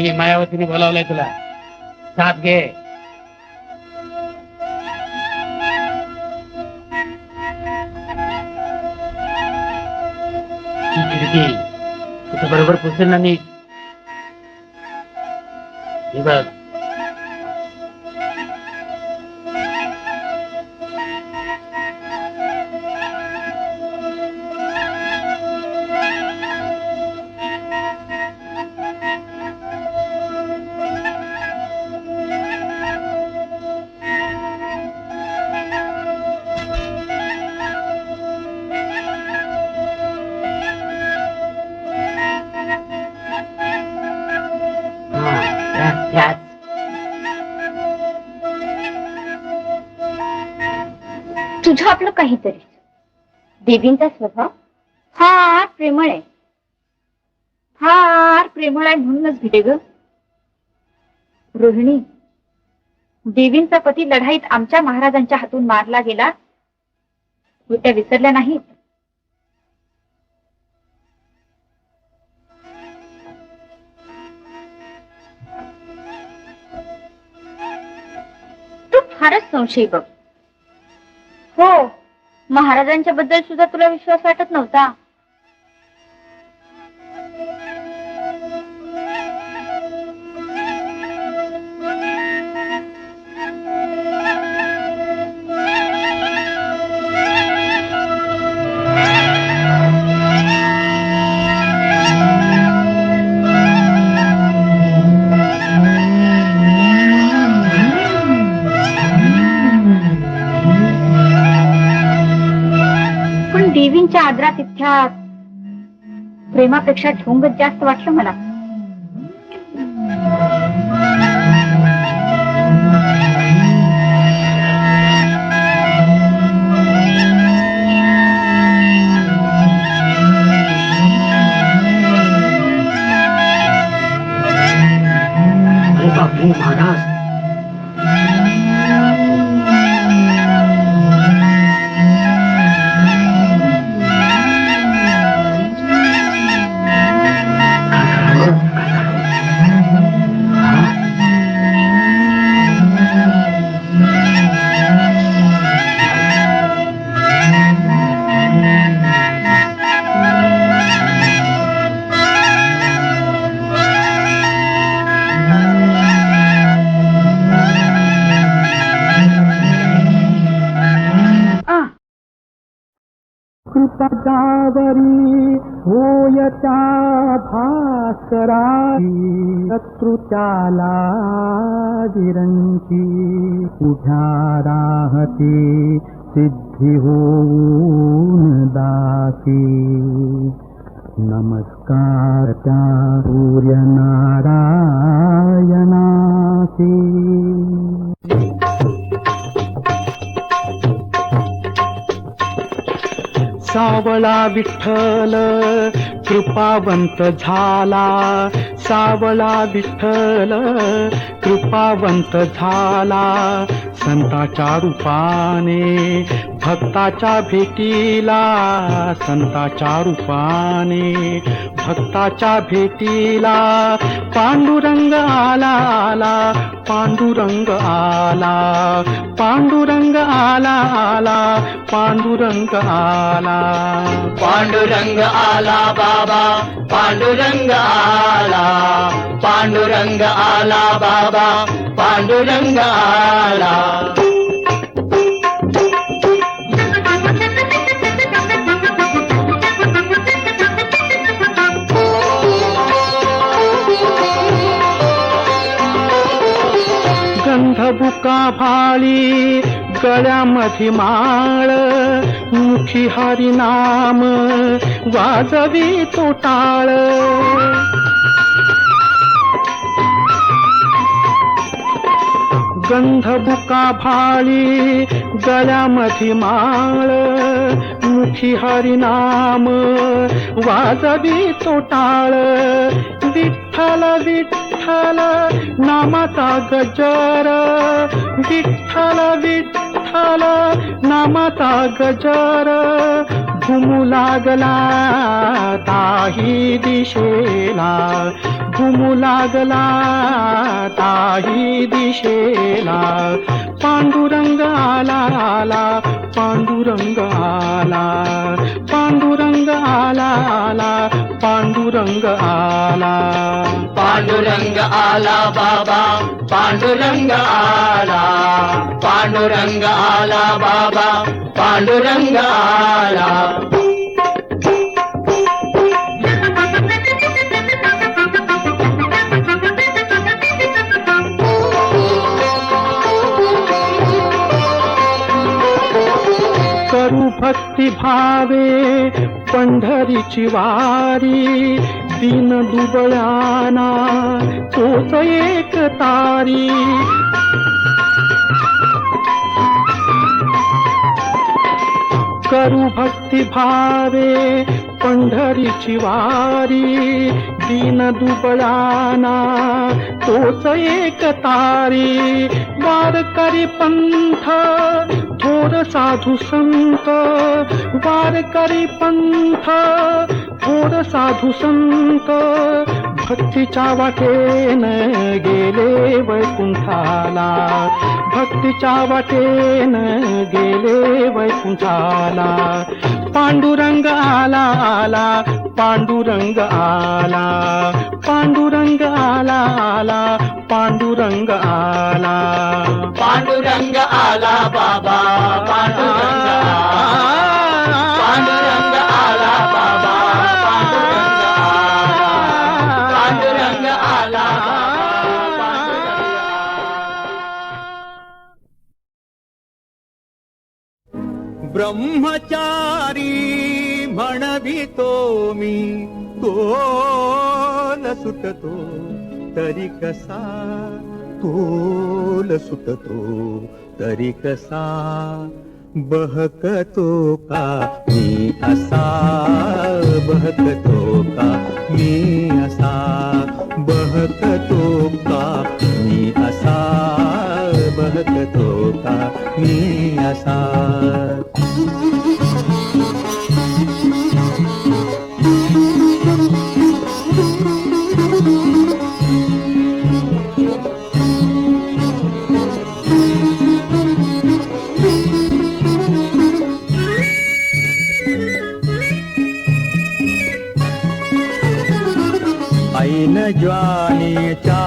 ही मायावतीने बोलावलंय तुला. साथ घे. खिडकी बरोबर पुसेल ना नीट. हे बघ. तुझं आपलं काहीतरी. देवींचा स्वभाव फार प्रेमळ आहे. फार प्रेमळ आहे म्हणूनच भिडे ग. रोहिणी देवींचा पती लढाईत आमच्या महाराजांच्या हातून मारला गेला. त्या विसरल्या नाहीत. तू फारच संशयी बघ. हो. महाराजांच्या बद्दल सुद्धा तुला विश्वास वाटत नव्हता? देवींच्या आदरात प्रेमापेक्षा ढोंगच जास्त वाटलं मला. महाराज. जावरी होयचा भास्करा शत्रुताला विरञ्जी पुराहति सिद्धि ओन्दसि नमस्कारचारूर्य सूर्यनारायणासी। सावळा विठ्ठल. कृपावंत झाला सावळा विठ्ठल कृपावंत झाला. संताच्या रूपाने भक्ताच्या भेटीला संताच्या रूपाने भक्ताच्या भेटीला पांडुरंग आला आला पांडुरंग आला पांडुरंग आला आला पांडुरंग आला. पांडुरंग आला बाबा पांडुरंग आला. पांडुरंग आला बाबा पांडुरंग आला. गंधबुका भाळी गळ्यामधी माळ मुखी हरिनाम वाजवी तो टाळ गंधबुका भाळी गळ्यामधी माळ. मुखी हरिनाम वाजवी तोटाळ. विठ्ठल विठ्ठल नामाचा गजर. विठ्ठल विठ्ठल नामाचा गजर. घुमू लागला ताही दिशेला. घुमू लागला ताही दिशेला. पांडुरंग आला आला पांडुरंग आला पांडुरंग आला आला पांडुरंग आला पांडुरंग आला बाबा पांडुरंग आला करू भक्ती भावे पंढरीची वारी दिन दुबळाना तोच एक तारी. करू भक्ती भावे पंढरीची वारी दिन दुबळाना तोच एक तारी. वारकरी पंथ थोर साधू संत. वारकरी पंथ थोर साधू संत. भक्तीच्या वाटेन गेले वैकुंठाला. भक्तीच्या वाटेन गेले वैकुंठाला. पांडुरंग आला आला. पांडुरंग आला पांडुरंग आला आला पांडुरंग आला. पांडुरंग आला बाबा पांडुरंग आला. पांडुरंग आला बाबा पांडुरंग आला. पांडुरंग आला ब्रह्मचारी म्हणवितो मी. तोल सुटतो तरी कसा? तोल सुटतो तरी कसा? बहकतो का? मी असा बहकतो का? मी असा बहकतो का? मी असा बहकतो का? मी असा ज्वानेच्या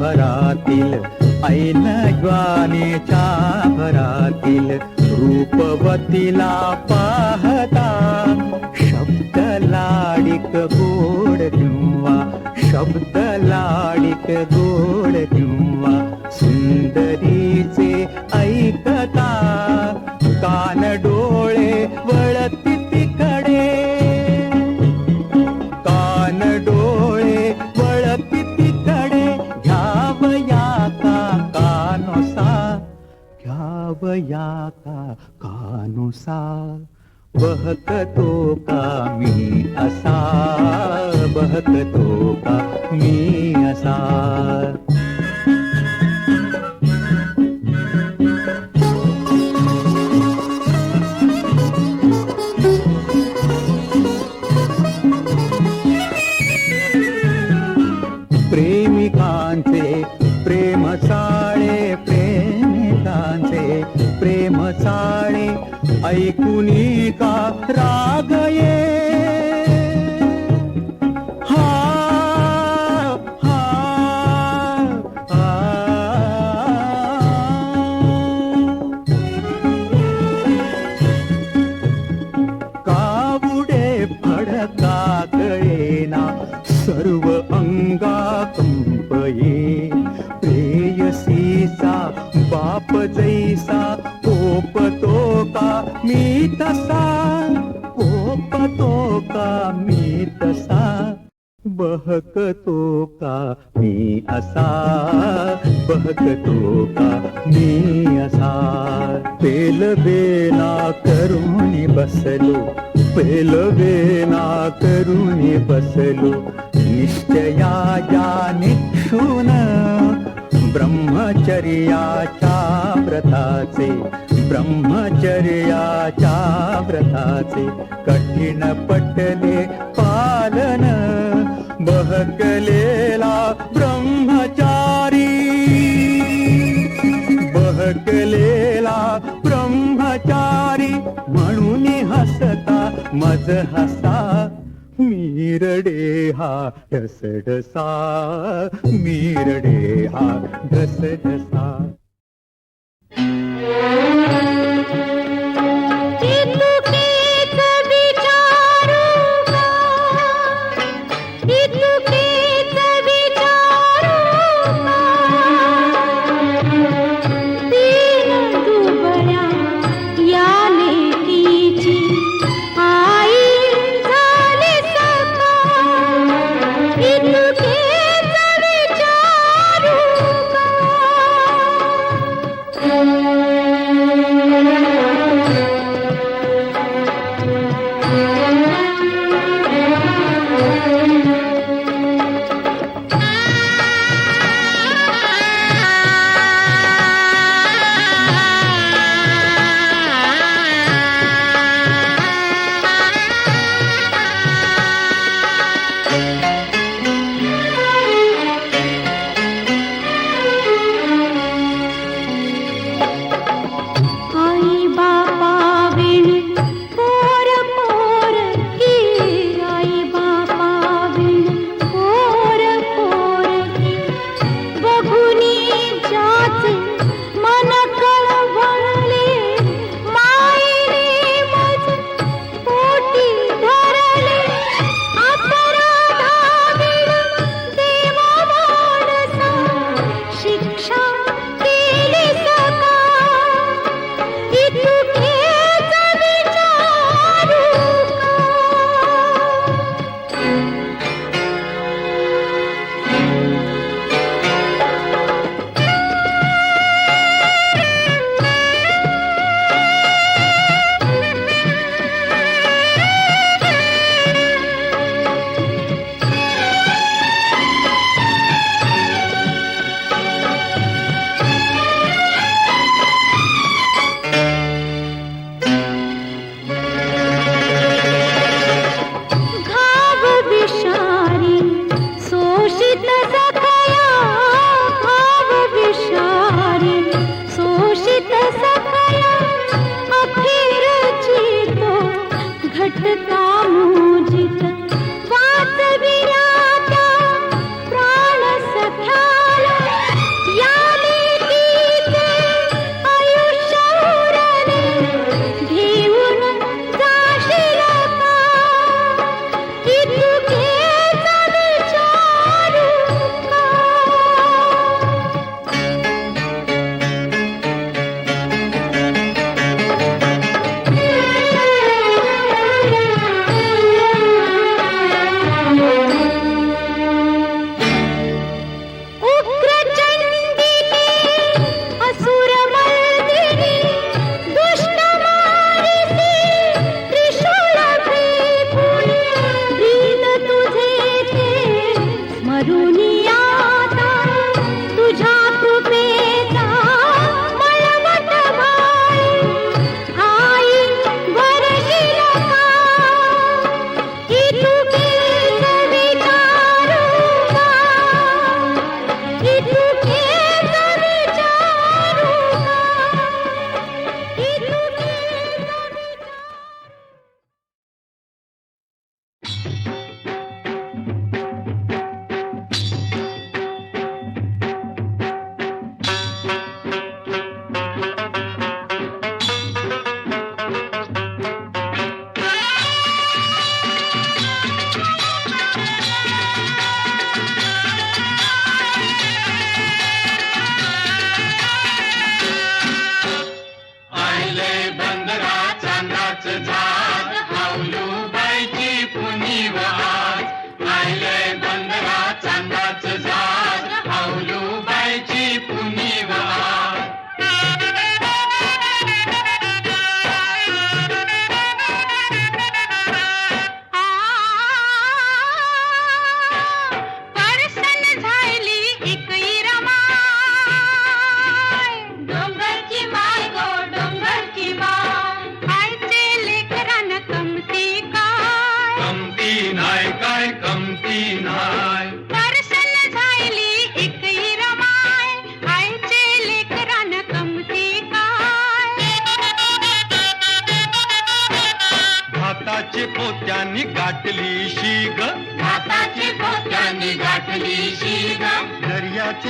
भरातील ऐन ज्वानेच्या भरातील रूपवतीला पाहता शब्द लाडिक गोड किंवा शब्द लाडिक गोड किंवा सुंदरीचे ऐकता कान डोळे कानोसा। बहकतो का मी असा बहकतो का मी असा ऐकुनी का राग ये वेना करुणी बसलो पेलवेना करुणी बसलो निश्चया या निक्षून ब्रह्मचर्याच्या व्रताचे ब्रह्मचर्याच्या व्रताचे कठीण पटले पालन बहकलेला ब्रह्मचार मज हसा मीरडे हा ढस ढसा मीरडे हा ढस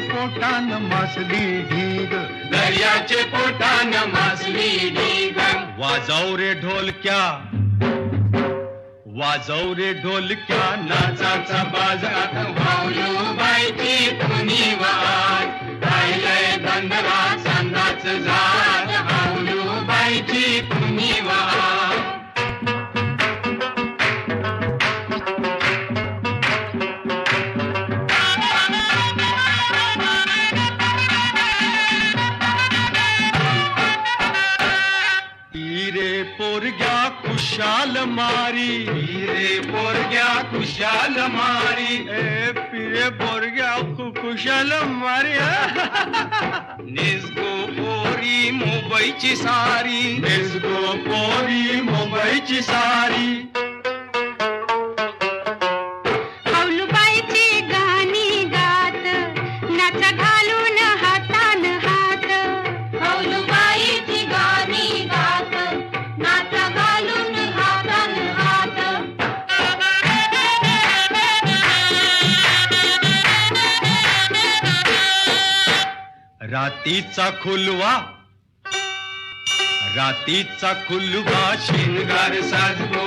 पोटान मासली ढीग. दर्याचे पोटान मासली ढीग. वाजव रे ढोलक्या. वाजव रे ढोलक्या. नाचाचा बाजात भावलू बायची कुणी वाट राहिलंय जात भावलू बायची कुणी वाट मारी ए पिरे पोरग्या कु- कुशाल मारी निसगो पोरी मुंबईची सारी. निसगो पोरी मुंबईची सारी. रातीचा खुलवा रातीचा खुलवा शिनगार साजगो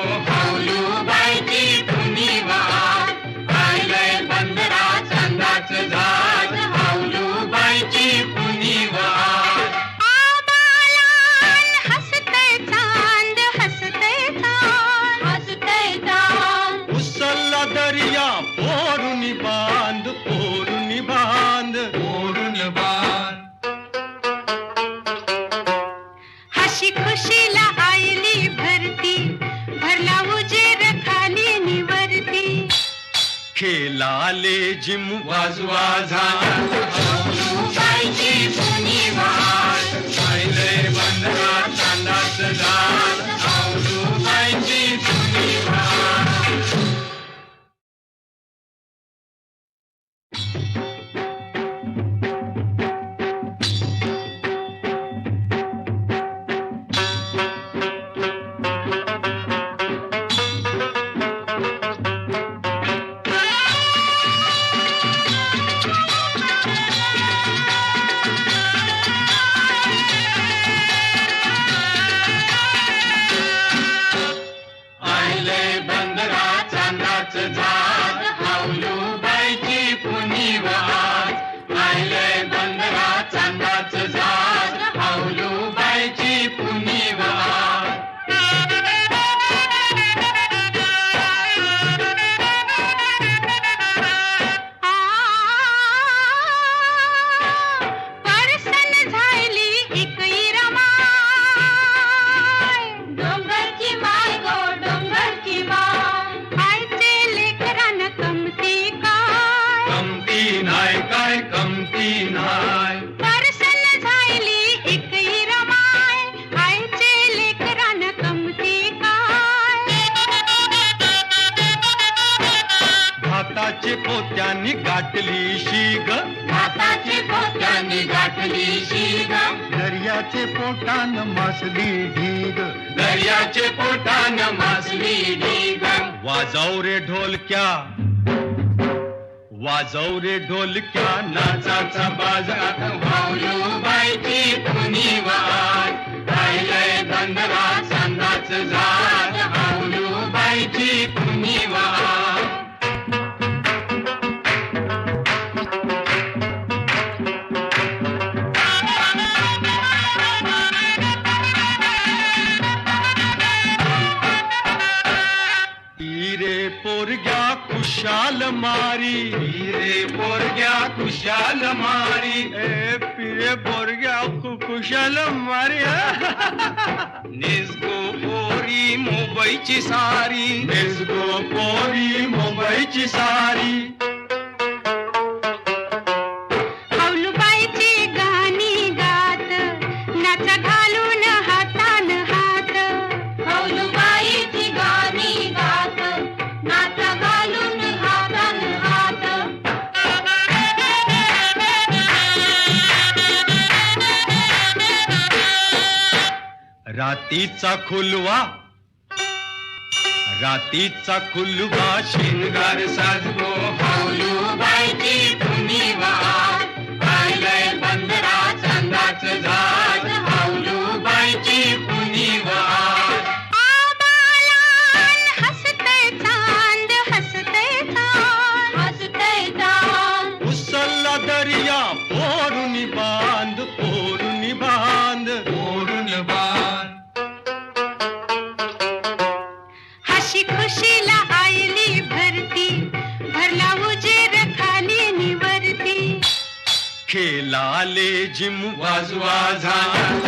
खेळाले जिम वाजवा झाला. पोत्यानी गाठली शीग दर्याचे पोटान मासली ढीग. दर्याचे पोटान मासली ढीग. वाजव रे ढोलक्या. वाजव रे ढोलक्या. नाचाचा बाजात भावलू बायची कुणी वाट. राहिलंय झाड. मारी. रे पोरग्या कुशाल मारी. ए पिरे पोरग्या कु- कुशाल मारी. निसगो पोरी मुंबईची सारी. निसगो पोरी मुंबईची सारी. रातीचा खुलवा रातीचा खुलवा शिनगार साजगो भावलू बायची कुणी वाट बंदरा चंदाच झाड. हावलू बाईची सुवाधा